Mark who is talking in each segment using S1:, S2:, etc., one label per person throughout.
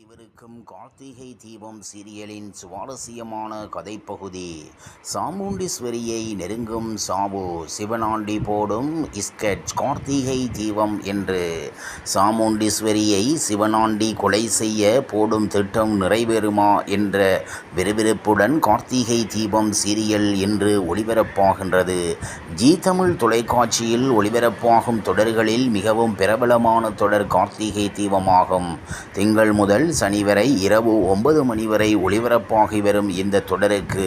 S1: அனைவருக்கும் கார்த்திகை தீபம் சீரியலின் சுவாரஸ்யமான கதைப்பகுதி. சாமுண்டீஸ்வரியை நெருங்கும் சாவு சிவனாண்டி போடும் இஸ்கெட் கார்த்திகை தீபம் என்று. சாமுண்டீஸ்வரியை சிவனாண்டி கொலை செய்ய போடும் திட்டம் நிறைவேறுமா என்ற விறுவிறுப்புடன் கார்த்திகை தீபம் சீரியல் இன்று ஒளிபரப்பாகின்றது. ஜி தமிழ் தொலைக்காட்சியில் ஒளிபரப்பாகும் தொடர்களில் மிகவும் பிரபலமான தொடர் கார்த்திகை தீபமாகும். திங்கள் முதல் சனி வரை இரவு ஒன்பது மணி வரை ஒளிபரப்பாகி வரும் இந்த தொடருக்கு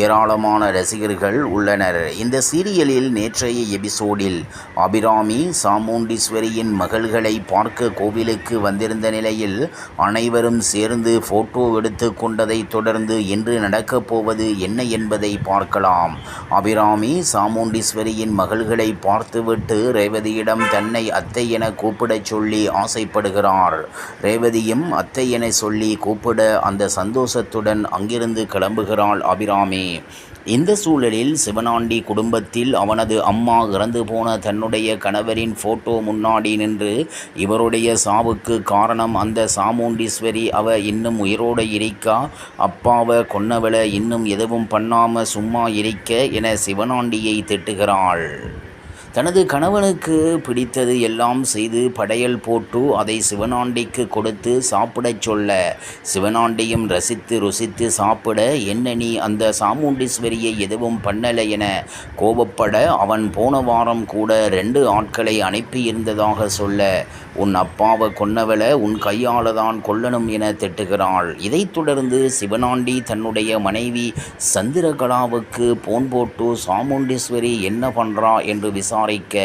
S1: ஏராளமான ரசிகர்கள் உள்ளனர். இந்த சீரியலில் நேற்றைய எபிசோடில் அபிராமி சாமுண்டீஸ்வரியின் மகள்களை பார்க்க கோவிலுக்கு வந்திருந்த நிலையில் அனைவரும் சேர்ந்து போட்டோ எடுத்து கொண்டதை தொடர்ந்து இன்று நடக்கப் போவது என்ன என்பதை பார்க்கலாம். அபிராமி சாமுண்டீஸ்வரியின் மகள்களை பார்த்துவிட்டு ரேவதியிடம் தன்னை அத்தை என கூப்பிடச் சொல்லி ஆசைப்படுகிறார். ரேவதியும் அத்தை அத்தை என சொல்லி கூப்பிட அந்த சந்தோஷத்துடன் அங்கிருந்து கிளம்புகிறாள் அபிராமி. இந்த சூழலில் சிவனாண்டி குடும்பத்தில் அவனது அம்மா இறந்து போன தன்னுடைய கணவரின் போட்டோ முன்னாடி நின்று இவருடைய சாவுக்கு காரணம் அந்த சாமுண்டீஸ்வரி. அவ இன்னும் உயிரோடு இருக்கா? அப்பாவை கொன்னவளை இன்னும் எதுவும் பண்ணாமல் சும்மா இருக்க என சிவனாண்டியை திட்டுகிறாள். தனது கணவனுக்கு பிடித்தது எல்லாம் செய்து படையல் போட்டு அதை சிவனாண்டிக்கு கொடுத்து சாப்பிடச் சொல்ல. சிவனாண்டியும் ரசித்து ருசித்து சாப்பிட என்ன நீ அந்த சாமுண்டீஸ்வரியை எதுவும் பண்ணலை என கோபப்பட அவன் போன வாரம் கூட ரெண்டு ஆட்களை அனுப்பியிருந்ததாக சொல்ல. உன் அப்பாவை கொன்னவளை உன் கையால் தான் கொல்லணும் என திட்டுகிறாள். இதைத் தொடர்ந்து சிவனாண்டி தன்னுடைய மனைவி சந்திரகலாவுக்கு போன் போட்டு சாமுண்டீஸ்வரி என்ன பண்ணுறா என்று விசாரிக்க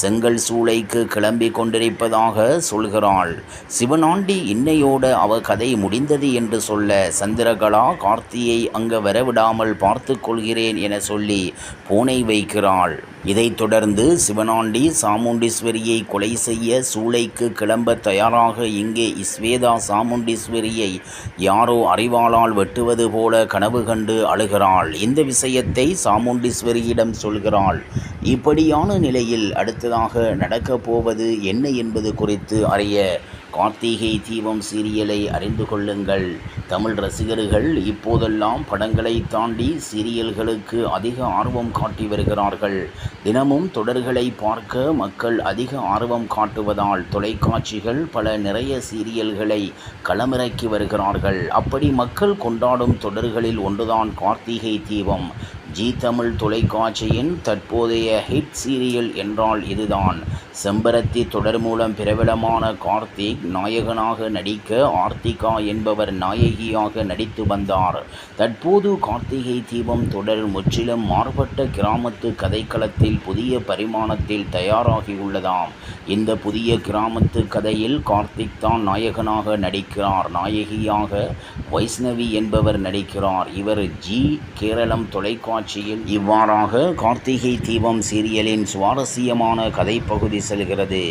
S1: செங்கல் சூளைக்கு கிளம்பி கொண்டிருப்பதாக சொல்கிறாள். சிவனாண்டி இன்னையோட அவ கதை முடிந்தது என்று சொல்ல சந்திரகலா கார்த்தியை அங்கு வரவிடாமல் பார்த்து கொள்கிறேன் என சொல்லி போனை வைக்கிறாள். இதைத் தொடர்ந்து சிவனாண்டி சாமுண்டீஸ்வரியை கொலை செய்ய சூளைக்கு கிளம்ப தயாராக இங்கே இஸ்வேதா சாமுண்டீஸ்வரியை யாரோ அறிவாளால் வெட்டுவது போல கனவு கண்டு அழுகிறாள். இந்த விஷயத்தை சாமுண்டீஸ்வரியிடம் சொல்கிறாள். இப்படியான நிலையில் அடுத்ததாக நடக்கப் போவது என்ன என்பது குறித்து அறிய கார்த்திகை தீபம் சீரியலை அறிந்து கொள்ளுங்கள். தமிழ் ரசிகர்கள் இப்போதெல்லாம் படங்களை தாண்டி சீரியல்களுக்கு அதிக ஆர்வம் காட்டி வருகிறார்கள். தினமும் தொடர்களை பார்க்க மக்கள் அதிக ஆர்வம் காட்டுவதால் தொலைக்காட்சிகள் பல நிறைய சீரியல்களை களமிறக்கி வருகிறார்கள். அப்படி மக்கள் கொண்டாடும் தொடர்களில் ஒன்றுதான் கார்த்திகை தீபம். ஜி தமிழ் தொலைக்காட்சியின் தற்போதைய ஹிட் சீரியல் என்றால் இதுதான். செம்பரத்தி தொடர் மூலம் பிரபலமான கார்த்திக் நாயகனாக நடிக்க ஆர்த்திகா என்பவர் நாயகியாக நடித்து வந்தார். தற்போது கார்த்திகை தீபம் தொடர் முற்றிலும் மாறுபட்ட கிராமத்து கதைக்களத்தில் புதிய பரிமாணத்தில் தயாராகியுள்ளதாம். இந்த புதிய கிராமத்து கதையில் கார்த்திக் தான் நாயகனாக நடிக்கிறார். நாயகியாக வைஷ்ணவி என்பவர் நடிக்கிறார். இவர் ஜி. கேரளம் தொலைக்காட்சியில் இவ்வாறாக கார்த்திகை தீபம் சீரியலின் சுவாரஸ்யமான கதைப்பகுதி செல்கிறது.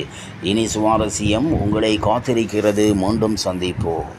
S1: இனி சுவாரஸ்யம் உங்களை காத்திருக்கிறது. மீண்டும் சந்திப்போம்.